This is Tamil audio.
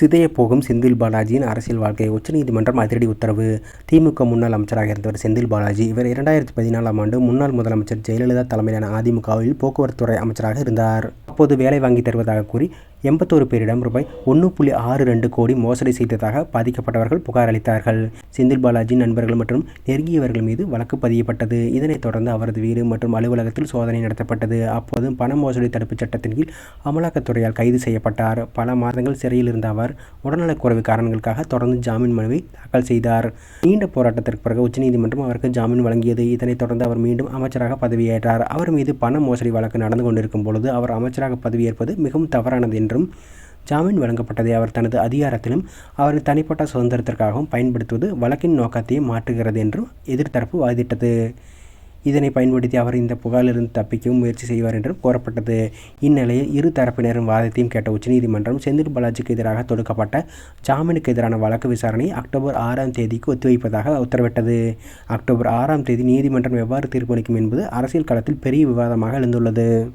சிதைய போகும் செந்தில் பாலாஜியின் அரசியல் வாழ்க்கை உச்சநீதிமன்றம் அதிரடி உத்தரவு. திமுக முன்னாள் அமைச்சராக இருந்தவர் செந்தில் பாலாஜி. இவர் இரண்டாயிரத்தி பதினாலாம் ஆண்டு முன்னாள் முதலமைச்சர் ஜெயலலிதா தலைமையிலான அதிமுகவில் போக்குவரத்துறை அமைச்சராக இருந்தார். அப்போது வேலை வாங்கி தருவதாக கூறி எண்பத்தோரு பேரிடம் ரூபாய் ஒன்று புள்ளி ஆறு ரெண்டு கோடி மோசடி செய்ததாக பாதிக்கப்பட்டவர்கள் புகார் அளித்தார்கள். செந்தில் பாலாஜி நண்பர்கள் மற்றும் நெருங்கியவர்கள் மீது வழக்கு பதியப்பட்டது. இதனைத் தொடர்ந்து அவரது வீடு மற்றும் அலுவலகத்தில் சோதனை நடத்தப்பட்டது. அப்போது பண மோசடி தடுப்புச் சட்டத்தின் கீழ் அமலாக்கத்துறையால் கைது செய்யப்பட்டார். பல மாதங்கள் சிறையில் இருந்த அவர் உடல்நலக்குறைவு காரணங்களுக்காக தொடர்ந்து ஜாமீன் மனுவை தாக்கல் செய்தார். நீண்ட போராட்டத்திற்கு பிறகு உச்சநீதிமன்றம் அவருக்கு ஜாமீன் வழங்கியது. இதனைத் தொடர்ந்து அவர் மீண்டும் அமைச்சராக பதவியேற்றார். அவர் மீது பண மோசடி வழக்கு நடந்து கொண்டிருக்கும் பொழுது அவர் அமைச்சராக பதவியேற்பது மிகவும் தவறானது என்றும் ஜாமீன் வழங்கப்பட்டதை அவர் தனது அதிகாரத்திலும் அவரின் தனிப்பட்ட சுதந்திரத்திற்காகவும் பயன்படுத்துவது வழக்கின் நோக்கத்தை மாற்றுகிறது என்றும் எதிர்த்தரப்பு வாதிட்டது. இதனை பயன்படுத்தி அவர் இந்த புகாரிலிருந்து தப்பிக்கவும் முயற்சி செய்வார் என்றும் கோரப்பட்டது இந்நிலையில் இரு தரப்பினரும் வாதத்தையும் கேட்ட உச்சநீதிமன்றம் செந்தில் பாலாஜிக்கு எதிராக தொடுக்கப்பட்ட ஜாமீனுக்கு எதிரான வழக்கு விசாரணை அக்டோபர் ஆறாம் தேதிக்கு ஒத்திவைப்பதாக உத்தரவிட்டது. அக்டோபர் ஆறாம் தேதி நீதிமன்றம் எவ்வாறு தீர்ப்பளிக்கும் என்பது அரசியல் களத்தில் பெரிய விவாதமாக எழுந்துள்ளது.